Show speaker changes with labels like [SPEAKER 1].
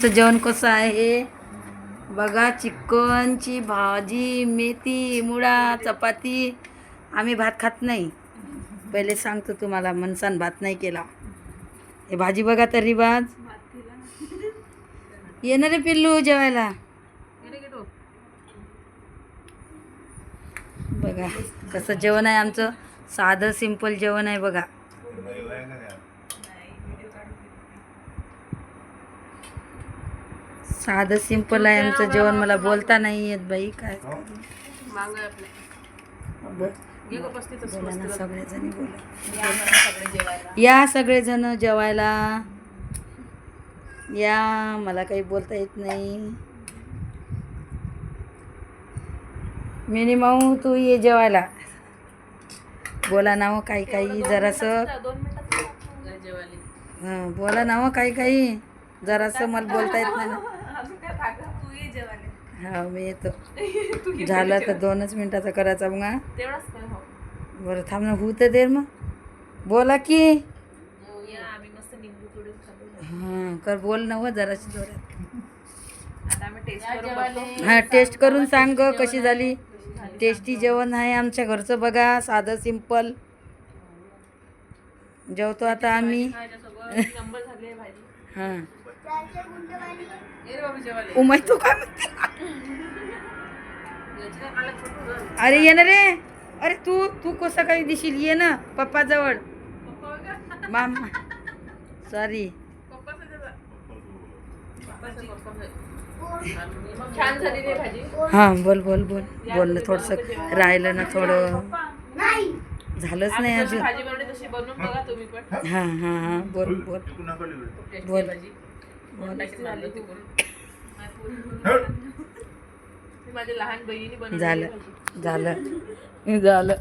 [SPEAKER 1] चं जेवण कसं आहे? बघा चिकनची भाजी मेथी मुळा चपाती. आम्ही भात खात नाही. पहिले सांगतो तुम्हाला मनसान भात नाही केला. हे भाजी बघा तरी बाज येणार रे पिल्लू जेवायला? बघा कसं जेवण आहे आमचं. साधं सिंपल जेवण आहे बघा. साधं सिंपल आहे आमचं जेवण मला बोलता नाही येत बाई काय बोल- बोला ना सगळेजणी बोला. या सगळेजण जेवायला. या मला काही बोलता येत नाही. मिनी माऊ तू ये जेवायला. बोला ना हो काही काही जरासं. हं, बोला ना हो काही काही. जरासं मला बोलता येत नाही ना. हा मी येतो. झालं तर दोनच मिनिटाचा करायचा मग हा. बरं थांब ना होऊ तर दे मग. बोला की. हां कर बोल ना हो जराशी जोरात. हां टेस्ट करून सांग ग कशी झाली? टेस्टी जेवण आहे आमच्या घरचं बघा साधं सिंपल जेवतो आता आम्ही. हां. उमाय तू काय म्हणते? अरे ये ना रे. अरे तू तू कसं काही दिशील? ये ना पप्पा जवळ मामा. सॉरी हां बोल बोल बोल. बोल ना थोडंसं. राहिलं ना थोडं. झालंच नाही अजून.
[SPEAKER 2] भाजी बनवली तशी बनवून बघा तुम्ही पण.
[SPEAKER 1] हां हां हां. बोल बोल. बोल.
[SPEAKER 2] माझ्या लहान बहिणीने बनवली
[SPEAKER 1] झालं. झालं. झालं.